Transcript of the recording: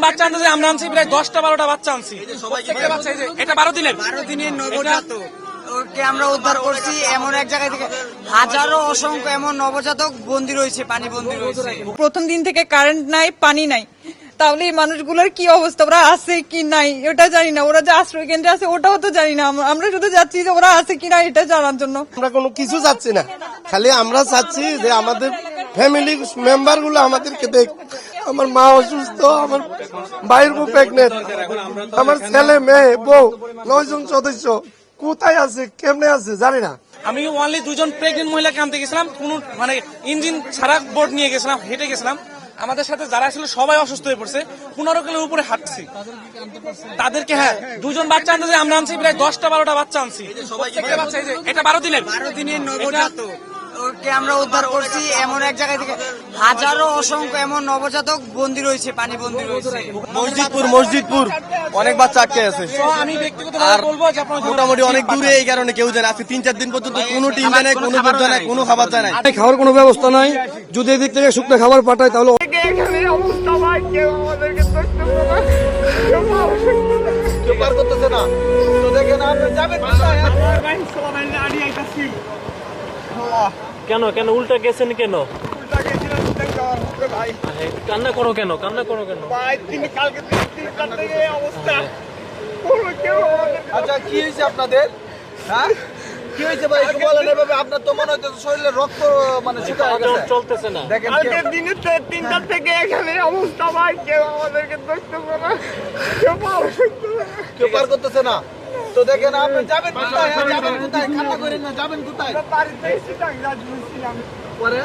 বাচ্চা আনতে আমরা আনছি প্রায় দশটা বারোটা বাচ্চা আনছি। প্রত্যেকটা বাচ্চা এই যে, এটা বারো দিনের। বারো দিনের নবজাতক। ওকে আমরা উদ্ধার করছি এমন এক জায়গা থেকে। হাজারো অসংখ্য এমন নবজাতক বন্দি রয়েছে পানি বন্দি রয়েছে। প্রথম দিন থেকে কারেন্ট নাই পানি নাই। তাহলে এই মানুষগুলোর কি অবস্থা? ওরা আছে কি নাই? ওটা জানি না। ওরা যে আশ্রয় কেন্দ্রে আছে ওটাও তো জানি না। আমরা- আমরা শুধু যাচ্ছি যে ওরা আছে কি না এটা জানার জন্য। আমরা কোনো কিছু চাচ্ছি না। খালি আমরা চাচ্ছি যে আমাদের ফ্যামিলি মেম্বারগুলো আমাদেরকে দেখ আমার মা অসুস্থ আমার ভাইয়ের বউ প্রেগনেন্ট আমার ছেলে মেয়ে বউ নয়জন সদস্য কোথায় আছে কেমনে আছে জানি না। আমি অনলি দুজন প্রেগনেন্ট মহিলাকে আনতে গেছিলাম কোন মানে ইঞ্জিন ছাড়া বোর্ড নিয়ে গেছিলাম হেঁটে গেছিলাম। আমাদের সাথে যারা ছিল সবাই অসুস্থ হয়ে পড়ছে। পনেরো কিলো উপরে হাঁটছি। তাদেরকে হ্যাঁ দুজন বাচ্চা আনতে যে আমরা আনছি প্রায় দশটা বারোটা বাচ্চা আনছি। বাচ্চা এটা বারো দিনের। বারো দিনের নবজাতক। ওকে আমরা উদ্ধার করছি। এমন এক জায়গা থেকে হাজারো অসংখ্য এমন নবজাতক বন্দি রয়েছে পানি বন্দি রয়েছে। মসজিদপুর মসজিদপুর। অনেক বাচ্চা আটকে আছে। আমি ব্যক্তিগত বলব যে আপনারা মোটামুটি অনেক দূরে এই কারণে কেউ জানে আজকে তিন চার দিন পর্যন্ত কোনো টিম যায় নাই কোনো বুদ্ধ নাই। কোনো খাবার যায় নাই খাওয়ার কোনো ব্যবস্থা নাই। যদি এদিক থেকে শুকনো খাবার পাঠায় তাহলে কেউ পার করতেছে না। তো দেখেন আপনি যাবেন কেন? কেন উল্টা গেছেন কেন? কান্না করো কেন? কান্না করো কেন? আচ্ছা কি হয়েছে আপনাদের? হ্যাঁ? কি হয়েছে ভাই? একটু বলেন এভাবে। আপনার তো মনে হচ্ছে শরীরে রক্ত মানে শুকায় কাজ গেছে। চলতেছে না। দেখেন কেউ পার করতেছে না? তো দেখেন আপনি যাবেন কোথায়? হ্যাঁ, যাবেন কোথায়? খাতা করেন না যাবেন কোথায়? পরে?